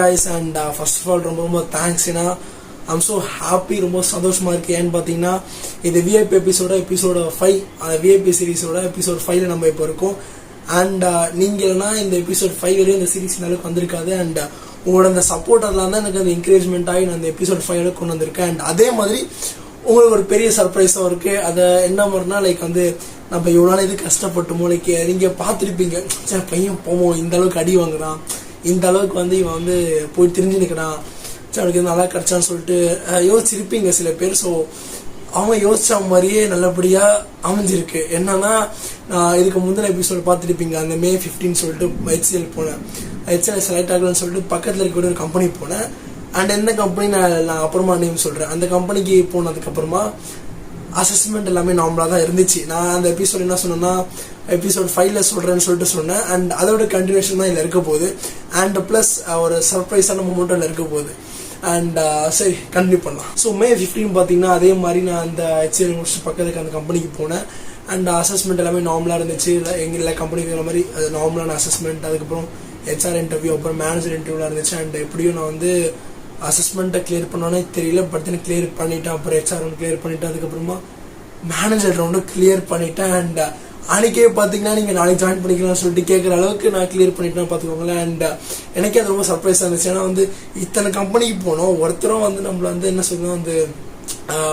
Guys and first of all ரொம்ப ரொம்ப thanks ஏன்னா ஐம் ஸோ ஹாப்பி ரொம்ப சந்தோஷமா இருக்கு. ஏன்னு பார்த்தீங்கன்னா இது விஐபி எபிசோட எபிசோட ஃபைவ் அந்த விஐபி சீரிஸோட எபிசோட் ஃபைவ்ல நம்ம இப்போ இருக்கோம். அண்ட் uh, நீங்கள்னா இந்த எபிசோட் ஃபைவ் வரையும் இந்த சீரிஸ் அளவுக்கு வந்திருக்காது. அண்ட் uh, உங்களோட அந்த சப்போர்ட் அதெல்லாம் தான் எனக்கு அந்த என்கரேஜ்மெண்ட் ஆகி நான் அந்த எபிசோட் ஃபைவ் கொண்டு வந்திருக்கேன். அண்ட் அதே மாதிரி உங்களுக்கு ஒரு பெரிய சர்ப்ரைஸாக இருக்குது அதை என்ன மாதிரினா லைக் வந்து நம்ம இவ்வளோ நாள் இது கஷ்டப்பட்டோமோ லைக் நீங்கள் பார்த்துருப்பீங்க. சே பையன் போவோம் இந்த அளவுக்கு அடி வாங்குறான். இந்த அளவுக்கு வந்து இவன் வந்து போய் தெரிஞ்சு நிற்கிறான் சரி அவனுக்கு நல்லா கிடைச்சான்னு சொல்லிட்டு யோசிச்சிருப்பீங்க சில பேர். ஸோ அவன் யோசிச்ச மாதிரியே நல்லபடியா அமைஞ்சிருக்கு. என்னன்னா நான் இதுக்கு முந்தின எபிசோட் பார்த்துருப்பீங்க. அந்த மே 15 சொல்லிட்டு ஹெச்எல் போனேன். ஹெச்எல் செலக்ட் ஆகலன்னு சொல்லிட்டு பக்கத்தில் இருக்கக்கூடிய ஒரு கம்பெனி போனேன். அண்ட் எந்த கம்பெனி நான் நான் அப்புறமா நேம் சொல்கிறேன் அந்த கம்பெனிக்கு போனதுக்கப்புறமா அசஸ்மெண்ட் எல்லாமே நார்மலாக தான் இருந்துச்சு. நான் அந்த எபிசோட் என்ன சொன்னேன்னா எபிசோட் ஃபைவ்ல சொல்கிறேன்னு சொல்லிட்டு சொன்னேன். அண்ட் அதோட கண்டினியூஷன் தான் இதில் இருக்க போகுது. அண்ட் ப்ளஸ் ஒரு சர்ப்ரைஸான மூமெண்ட்டும் இதில் இருக்க போகுது. அண்ட் சரி கண்டினியூ பண்ணலாம். ஸோ மே ஃபிஃப்டீன் பார்த்தீங்கன்னா அதே மாதிரி நான் அந்த ஹெச்எல் முடிச்சு பக்கத்துக்கு அந்த கம்பெனிக்கு போனேன். அண்ட் அசஸ்மெண்ட் எல்லாமே நார்மலாக இருந்துச்சு. இல்லை எங்கள் எல்லா கம்பெனிக்கு மாதிரி அது நார்மலான அசஸ்மெண்ட் அதுக்கப்புறம் ஹெச்ஆர் இன்டர்வியூ அப்புறம் மேனேஜர் இன்டர்வியூலாம் இருந்துச்சு. அண்ட் எப்படியும் நான் வந்து அசஸ்மெண்ட்டை கிளியர் பண்ணோன்னே தெரியல பட் தென் கிளியர் பண்ணிட்டேன் அப்புறம் ஹெச்ஆர் ஒன்று கிளியர் பண்ணிட்டேன் அதுக்கப்புறமா மேனேஜர் ரவுண்டும் கிளியர் பண்ணிட்டேன் அண்ட் அன்னைக்கே பார்த்தீங்கன்னா நீங்கள் நாளைக்கு ஜாயின் பண்ணிக்கலாம்னு சொல்லிட்டு கேட்குற அளவுக்கு நான் கிளியர் பண்ணிட்டேன் பார்த்துக்கோங்களேன் அண்ட் uh, எனக்கே அது ரொம்ப சர்ப்ரைஸாக இருந்துச்சு. ஏன்னா வந்து இத்தனை கம்பெனிக்கு போனோம் ஒருத்தரும் வந்து நம்மள வந்து என்ன சொல்லுவோம் வந்து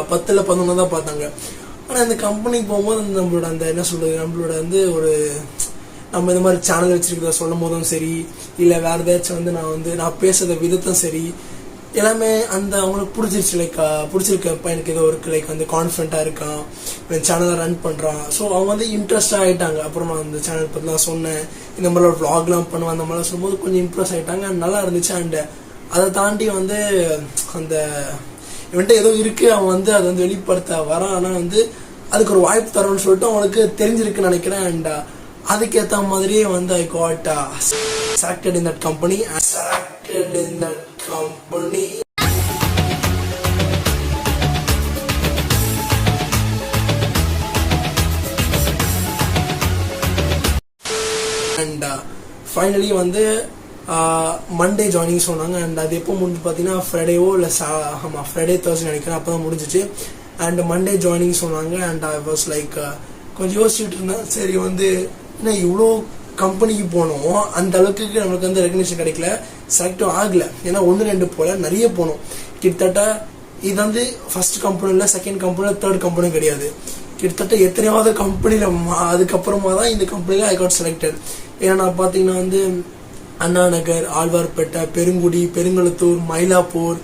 பத்தில் பதினொன்று தான் பார்த்தாங்க. ஆனால் இந்த கம்பெனிக்கு போகும்போது அந்த நம்மளோட அந்த என்ன சொல்றது நம்மளோட வந்து ஒரு நம்ம இந்த மாதிரி சேனல் வச்சிருக்கிறத சொல்லும் போதும் சரி இல்லை வேறு ஏதாச்சும் வந்து நான் வந்து நான் பேசுகிற விதத்தும் சரி எல்லாமே அந்த அவங்களுக்கு பிடிச்சிருச்சு லைக் பிடிச்சிருக்க பையனுக்கு ஏதோ இருக்கு லைக் வந்து கான்ஃபிடென்ட்டாக இருக்கான் இவன் சேனலை ரன் பண்ணுறான் ஸோ அவங்க வந்து இன்ட்ரெஸ்டாக ஆகிட்டாங்க அப்புறம் நான் அந்த சேனல் பற்றிலாம் சொன்னேன். இந்த மாதிரிலாம் ஒரு பண்ணுவேன் அந்த மாதிரிலாம் சொல்லும்போது கொஞ்சம் இம்ப்ரெஸ் ஆகிட்டாங்க நல்லா இருந்துச்சு. அண்ட் அதை தாண்டி வந்து அந்த இவன்கிட்ட ஏதோ இருக்கு. அவன் வந்து அதை வந்து வெளிப்படுத்த வரான். ஆனால் வந்து அதுக்கு ஒரு வாய்ப்பு தரோன்னு சொல்லிட்டு அவனுக்கு தெரிஞ்சிருக்குன்னு நினைக்கிறேன். அண்ட் அதுக்கேற்ற மாதிரியே வந்து I got selected in that company selected in that company and finally வந்து uh, மண்டே ஜாயினிங் சொன்னாங்க. அண்ட் அது எப்போ முடிஞ்சு பார்த்தீங்கன்னா ஃப்ரைடேவோ இல்லை சா ஆமாம் ஃப்ரைடே தேர்ஸ்டே நினைக்கிறேன். அப்போ தான் முடிஞ்சிச்சு. அண்ட் மண்டே ஜாயினிங் சொன்னாங்க. அண்ட் ஐ வாஸ் லைக் கொஞ்சம் யோசிச்சுட்டு இருந்தேன். சரி வந்து என்ன இவ்வளோ கம்பெனிக்கு போனோம் அந்த அளவுக்கு நம்மளுக்கு வந்து ரெகனேஷன் கிடைக்கல. செலக்டும் ஆகல. ஏன்னா ஒன்று ரெண்டு போல நிறைய போனோம். கிட்டத்தட்ட இது வந்து ஃபர்ஸ்ட் கம்பெனியில் செகண்ட் கம்பெனியில் தேர்ட் கம்பெனியும் கிடையாது. கிட்டத்தட்ட எத்தனையாவது கம்பெனியில் அதுக்கப்புறமா தான் இந்த கம்பெனியில் ஐ காட் செலக்டட் ஏன்னா நான் பார்த்தீங்கன்னா வந்து அண்ணா நகர் ஆழ்வார்பேட்டை பெருங்குடி பெருங்குளத்தூர் மயிலாப்பூர்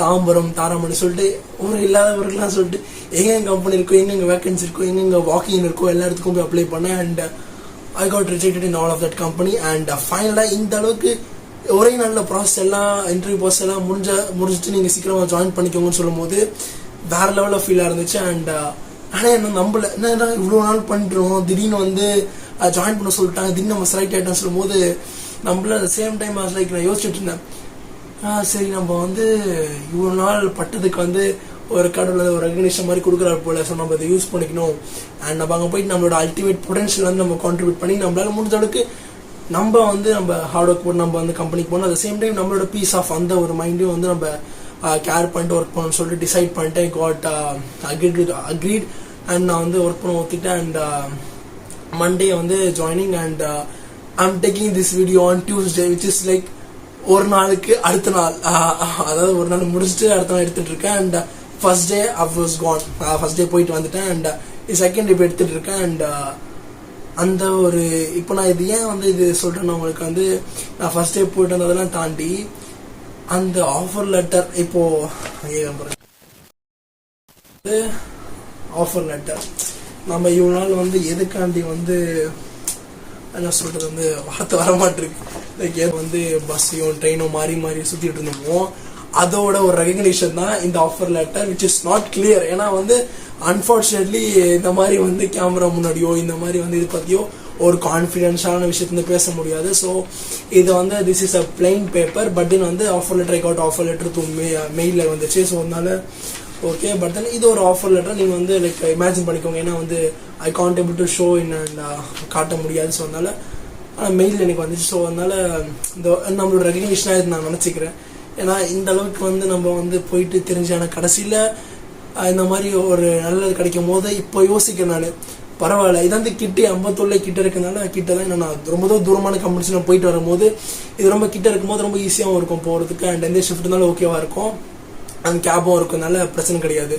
தாம்பரம் தாராமணி சொல்லிட்டு ஊர் இல்லாதவர்கள்லாம் சொல்லிட்டு எங்கெங்க கம்பெனி இருக்கோ எங்கெங்க வேகன்சி இருக்கோ எங்கெங்க வாக்கிங் இருக்கோ எல்லா இடத்துக்கும் போய் அப்ளை பண்ணேன். And I got rejected in all of that company and ஃபைனலாக இந்த அளவுக்கு ஒரே நல்ல ப்ராசஸ் எல்லாம் இன்டர்வியூ ப்ராசஸ் எல்லாம் முடிஞ்ச முடிஞ்சிட்டு நீங்கள் சீக்கிரமாக ஜாயின் பண்ணிக்கோங்கன்னு சொல்லும்போது வேற லெவலில் ஃபீலாக இருந்துச்சு அண்ட் ஆனால் என்ன நம்பல. என்ன இவ்வளோ நாள் பண்ணுறோம் திடீர்னு வந்து ஜாயின் பண்ண சொல்லிட்டாங்க திடீர்னு நம்ம செலக்ட் ஆகிட்டோம்னு சொல்லும்போது நம்மள அந்த சேம் டைம் லைக் நான் யோசிச்சுட்டு இருந்தேன். சரி நம்ம வந்து இவ்வளோ நாள் பட்டதுக்கு வந்து ஒரு கடவுள் ஒரு ரெகனேஷன் மாதிரி கொடுக்குறாரு போல. ஸோ நம்ம அதை யூஸ் பண்ணிக்கணும். அண்ட் நம்ம அங்கே போயிட்டு நம்மளோட அல்டிமேட் பொட்டன்ஷியல் வந்து நம்ம கான்ட்ரிபியூட் பண்ணி நம்மளால முடிஞ்ச அளவுக்கு நம்ம வந்து நம்ம ஹார்ட் ஒர்க் போட்டு நம்ம வந்து கம்பெனிக்கு போகணும். அட் சேம் டைம் நம்மளோட பீஸ் ஆஃப் அந்த ஒரு மைண்டையும் வந்து நம்ம uh, கேர் பண்ணிட்டு ஒர்க் பண்ணணும்னு சொல்லிட்டு டிசைட் பண்ணிட்டு காட் அக்ரீட் அக்ரீட் அண்ட் நான் வந்து ஒர்க் பண்ண ஒத்துக்கிட்டேன். அண்ட் மண்டே uh, வந்து joining and I'm taking this video on Tuesday which is like ஒரு நாளுக்கு அடுத்த நாள். அதாவது ஒரு நாள் முடிச்சுட்டு அடுத்த நாள் எடுத்துட்டு இருக்கேன். And first day up was gone first day போயிட்டு வந்துட்டேன் அண்ட் செகண்ட் டே எடுத்துட்டு இருக்கேன் அண்ட் அந்த ஒரு இப்போ நான் இது ஏன் வந்து இது சொல்கிறேன்னா உங்களுக்கு வந்து நான் ஃபர்ஸ்ட் டே போயிட்டு வந்ததெல்லாம் தாண்டி அந்த ஆஃபர் லெட்டர் இப்போ ஆஃபர் லெட்டர் நம்ம இவ்வளோ நாள் வந்து எதுக்காண்டி வந்து என்ன சொல்கிறது வந்து வார்த்தை வர மாட்டிருக்கு லைக் ஏன் வந்து பஸ்ஸையும் ட்ரெயினும் மாறி மாறி சுற்றிட்டு இருந்தோமோ அதோட ஒரு ரெகக்னிஷன் தான் இந்த offer letter which is not clear ஏன்னா வந்து அன்பார்ச்சுனேட்லி இந்த மாதிரி வந்து கேமரா முன்னாடியோ இந்த மாதிரி வந்து இது பத்தியோ ஒரு கான்ஃபிடென்ஸான விஷயத்துல பேச முடியாது. ஸோ இது வந்து this is a plain paper but then வந்து offer letter I offer letter through மெயிலில் வந்துச்சு. ஸோ அதனால ஓகே பட் தென் இது ஒரு ஆஃபர் லெட்டர் நீங்கள் வந்து லைக் இமேஜின் பண்ணிக்கோங்க. ஏன்னா வந்து I can't able to show in and காட்ட முடியாது. ஸோ அதனால ஆனால் மெயில் எனக்கு வந்துச்சு. ஸோ அதனால இந்த நம்மளோட ரெகக்னிஷனாக இது நான் நினச்சிக்கிறேன். ஏன்னா இந்த அளவுக்கு வந்து நம்ம வந்து போயிட்டு ஆனால் கடைசியில் இந்த மாதிரி ஒரு நல்லது கிடைக்கும் போது இப்போ யோசிக்கிறேன் நான். பரவாயில்ல. இது வந்து கிட்டே ஐம்பத்தொல்ல கிட்ட இருக்கனால கிட்ட தான் என்ன ரொம்ப தூரம் தூரமான கம்பெனிஸ் நான் போயிட்டு வரும்போது இது ரொம்ப கிட்ட இருக்கும்போது ரொம்ப ஈஸியாகவும் இருக்கும் போகிறதுக்கு அண்ட் எந்த ஷிஃப்ட் இருந்தாலும் ஓகேவாக இருக்கும். அண்ட் கேபும் இருக்கனால பிரச்சனை கிடையாது.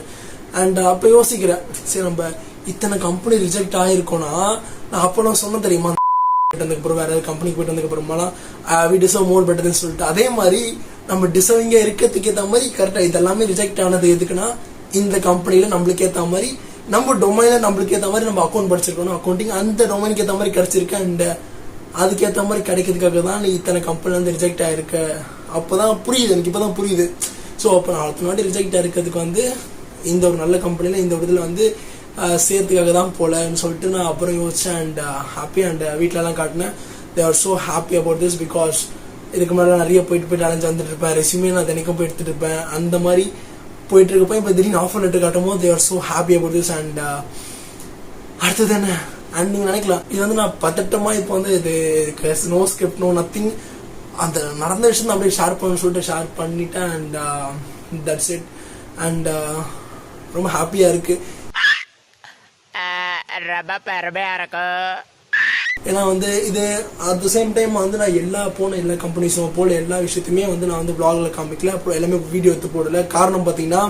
அண்ட் அப்போ யோசிக்கிறேன். சரி நம்ம இத்தனை கம்பெனி ரிஜெக்ட் ஆகிருக்கோன்னா நான் அப்போ நான் சொன்ன தெரியுமா? போயிட்டு வந்ததுக்கப்புறம் வேற கம்பெனிக்கு போயிட்டு வந்ததுக்கு வி டிசர்வ் மோர் பெட்டர்னு சொல்லிட்டு அதே மாதிரி நம்ம டிசர்விங்காக இருக்கிறதுக்கு ஏற்ற மாதிரி கரெக்டாக இதெல்லாமே ரிஜெக்ட் ஆனது எதுக்குன்னா இந்த கம்பெனியில் நம்மளுக்கு ஏற்ற மாதிரி நம்ம டொமைனில் நம்மளுக்கு ஏற்ற மாதிரி நம்ம அக்கௌண்ட் படிச்சிருக்கணும். அக்கௌண்டிங் அந்த டொமைனுக்கு ஏற்ற மாதிரி கிடைச்சிருக்கு அண்ட் அதுக்கேற்ற மாதிரி கிடைக்கிறதுக்காக தான் நீ இத்தனை கம்பெனி வந்து ரிஜெக்ட் அப்போ தான் புரியுது எனக்கு இப்போ தான் புரியுது. ஸோ அப்போ நான் அடுத்த நாட்டி ரிஜெக்ட் ஆகிருக்கிறதுக்கு வந்து இந்த ஒரு நல்ல கம்பெனியில் இந்த ஒரு இதில் வந்து சேர்த்துக்காக தான் போலன்னு சொல்லிட்டு நான் அப்புறம் யோசிச்சேன். அண்ட் ஹாப்பி அண்ட் வீட்டிலலாம் காட்டினேன். They are so happy about this because இதுக்கு மேலே நிறைய போயிட்டு போயிட்டு அலைஞ்சு வந்துட்டு இருப்பேன். ரெசியூமே நான் தினைக்கும் போய் எடுத்துட்டு இருப்பேன். அந்த மாதிரி போயிட்டு இருக்கப்போ இப்போ திடீர்னு ஆஃபர் லெட்டர் காட்டும் போது they are so happy about this and அடுத்தது என்ன? அண்ட் நீங்கள் நினைக்கலாம் இது வந்து நான் பதட்டமாக இப்போ வந்து இது நோ ஸ்கிரிப்ட் நோ நத்திங் அந்த நடந்த விஷயம் அப்படியே ஷேர் பண்ண சொல்லிட்டு ஷேர் பண்ணிட்டேன். அண்ட் தட்ஸ் இட் அண்ட் ரொம்ப ஹாப்பியாக இருக்குது ரொம்ப பெருமையா இருக்கும் ஏன்னா வந்து இது அட் த சேம் டைம் வந்து நான் எல்லா போன எல்லா கம்பெனிஸும் போல எல்லா விஷயத்தையுமே வந்து நான் வந்து vlogல காமிக்கல. அப்புறம் எல்லாமே வீடியோ எடுத்து போடல. காரணம் பார்த்தீங்கன்னா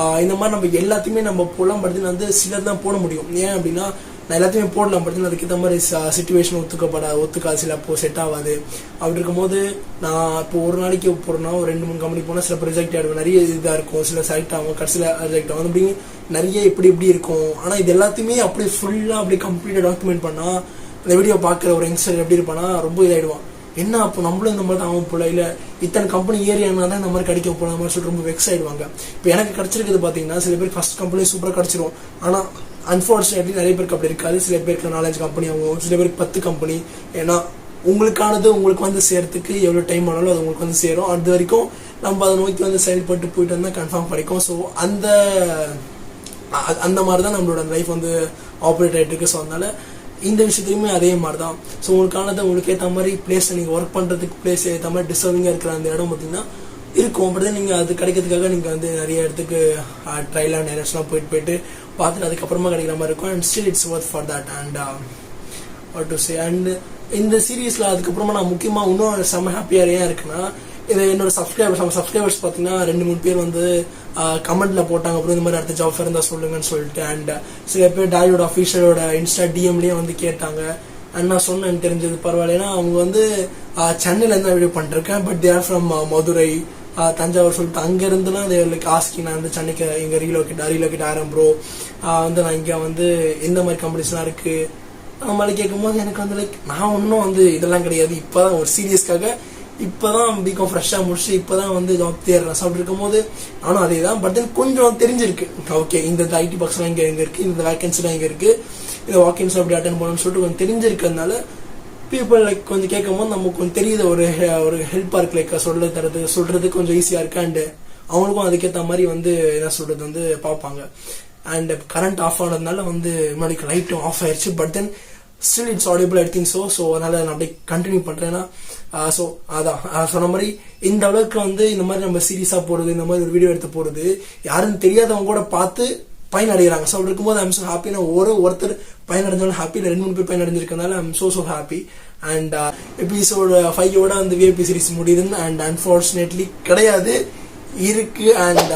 ஆஹ் இந்த மாதிரி நம்ம எல்லாத்தையுமே நம்ம போடலாம் பட் வந்து சிலர் தான் போட முடியும். ஏன் அப்படின்னா நான் எல்லாத்தையுமே போடலாம் பட் அதுக்கேற்ற மாதிரி சுச்சுவேஷன் ஒத்துக்கப்பட ஒத்துக்காது சில அப்போ செட் ஆகாது அப்படி இருக்கும்போது நான் இப்போ ஒரு நாளைக்கு போகிறேன்னா ஒரு ரெண்டு மூணு கம்பெனி போனால் சில ப்ரொஜெக்ட் ஆகிடும் நிறைய இதாக இருக்கும். சில செலக்ட் ஆகும் கடைசியில் ரிஜெக்ட் ஆகும் அப்படி நிறைய இப்படி இப்படி இருக்கும். ஆனால் இது எல்லாத்தையுமே அப்படியே ஃபுல்லாக அப்படியே கம்ப்ளீட்டாக டாக்குமெண்ட் பண்ணால் அந்த வீடியோ பார்க்குற ஒரு யங்ஸ்டர் எப்படி இருப்பானா ரொம்ப இதாகிடுவான் என்ன அப்போ நம்மளும் இந்த மாதிரி தான் ஆகும் போல? இல்லை இத்தனை கம்பெனி ஏரியானா தான் இந்த மாதிரி கிடைக்க போல மாதிரி சொல்லிட்டு ரொம்ப வெக்ஸ் ஆயிடுவாங்க. இப்போ எனக்கு கிடைச்சிருக்குது பார்த்தீங்கன்னா சில பேர் ஃபர்ஸ்ட் கம்பெனி சூப்பராக கிடைச்சிரும். ஆனால் அன்ஃபார்ச்சுனேட்லி நிறைய பேருக்கு அப்படி இருக்காது. சில பேருக்கு நாலஞ்சு கம்பெனி ஆகும் சில பேருக்கு பத்து கம்பெனி ஏன்னா உங்களுக்கானது உங்களுக்கு வந்து சேர்த்துக்கு எவ்வளோ டைம் ஆனாலும் அது உங்களுக்கு வந்து சேரும். அது வரைக்கும் நம்ம அதை நோக்கி வந்து செயல்பட்டு போயிட்டு வந்தால் கன்ஃபார்ம் கிடைக்கும். ஸோ அந்த அந்த மாதிரி தான் நம்மளோட லைஃப் வந்து ஆப்ரேட் ஆகிட்டு இருக்கு. ஸோ அதனால இந்த விஷயத்துலையுமே அதே மாதிரி தான் ஸோ உங்களுக்கானது உங்களுக்கு ஏற்ற மாதிரி பிளேஸில் நீங்கள் ஒர்க் பண்ணுறதுக்கு பிளேஸ் ஏற்ற மாதிரி டிசர்விங்காக இருக்கிற அந்த இடம் பார்த்தீங்கன்னா இருக்கும். அப்படி தான் நீங்கள் அது கிடைக்கிறதுக்காக நீங்கள் வந்து நிறைய இடத்துக்கு ட்ரையலாக நேரஸ்லாம் போயிட்டு போயிட்டு பார்த்துட்டு அதுக்கப்புறமா கிடைக்கிற மாதிரி இருக்கும். And still it's worth for that and what to say and இந்த சீரீஸில் அதுக்கப்புறமா நான் முக்கியமாக இன்னும் செம்ம ஹாப்பியாக ஏன் இருக்குன்னா இது என்னோட சப்ஸ்கிரைபர்ஸ் நம்ம சப்ஸ்கிரைபர்ஸ் பார்த்தீங்கன்னா ரெண்டு மூணு பேர் வந்து uh, கமெண்ட்ல போட்டாங்க. அப்புறம் இந்த மாதிரி அடுத்த ஜாப் இருந்தால் சொல்லுங்கன்னு சொல்லிட்டு அண்ட் uh, சில பேர் டாடியோட அஃபீஷியலோட இன்ஸ்டா டிஎம்லேயே வந்து கேட்டாங்க. அண்ட் நான் சொன்னேன் எனக்கு தெரிஞ்சது பரவாயில்லன்னா அவங்க வந்து சென்னையிலேருந்து சென்னையில இருந்து வீடியோ பண்ணிருக்கேன் but there from Madurai Thanjavur சொல்லிட்டு அங்கேருந்துலாம் தேர் லைக் ஆஸ்கி நான் வந்து சென்னைக்கு இங்கே ரீலோகேட் ரீலோகேட் ஆகிறேன் ப்ரோ வந்து நான் இங்கே வந்து எந்த மாதிரி கம்பெனிஸ்லாம் இருக்குது அந்த மாதிரி கேட்கும்போது எனக்கு வந்து லைக் நான் ஒன்றும் வந்து இதெல்லாம் கிடையாது. இப்போ தான் ஒரு சீரியஸ்க்காக இப்போ தான் பிகாம் ஃப்ரெஷ்ஷாக முடிச்சு இப்போ தான் வந்து ஜாப் தேடுறேன் ஸோ அப்படி இருக்கும்போது நானும் அதே தான் பட் தென் கொஞ்சம் தெரிஞ்சிருக்கு. ஓகே இந்த ஐடி பாக்ஸ்லாம் இங்கே இங்கே இருக்குது இந்த வேகன்சிலாம் இங்கே இருக்குது இந்த வாக்கின்ஸ் அப்படி அட்டன் பண்ணணும்னு சொல்லிட்டு கொஞ்சம் தெரிஞ்சிருக்கிறதுனால பீப்புள் லைக் கொஞ்சம் கேட்கும் போது நமக்கு கொஞ்சம் தெரியுது. ஒரு ஒரு ஹெல்ப்பாக இருக்கு. லைக் சொல்ல தரது சொல்றது கொஞ்சம் ஈஸியாக இருக்கு. அண்டு அவங்களுக்கும் அதுக்கேற்ற மாதிரி வந்து என்ன சொல்றது வந்து பார்ப்பாங்க. அண்ட் கரண்ட் ஆஃப் ஆனதுனால வந்து முன்னாடி லைட்டும் ஆஃப் ஆயிடுச்சு but then still it's audible எடுத்திங் so so அதனால் நான் அப்படியே கண்டினியூ பண்ணுறேன்னா ஸோ அதான். சொன்ன மாதிரி இந்த அளவுக்கு வந்து இந்த மாதிரி நம்ம சீரியஸாக போடுறது இந்த மாதிரி ஒரு வீடியோ எடுத்து போடுறது யாருன்னு தெரியாதவங்க கூட பார்த்து பயனடைகிறாங்க. ஸோ அப்படி இருக்கும்போது ஐம் ஸோ ஹாப்பி நான் ஒரு ஒருத்தர் பயனடைஞ்சாலும் ஹாப்பி இல்லை ரெண்டு மூணு பேர் பயனடைஞ்சிருக்கனால I'm so so happy and episode ஃபைவோட அந்த விஐபி சீரிஸ் முடியுதுன்னு அண்ட் அன்ஃபார்ச்சுனேட்லி கிடையாது. இருக்கு அண்ட்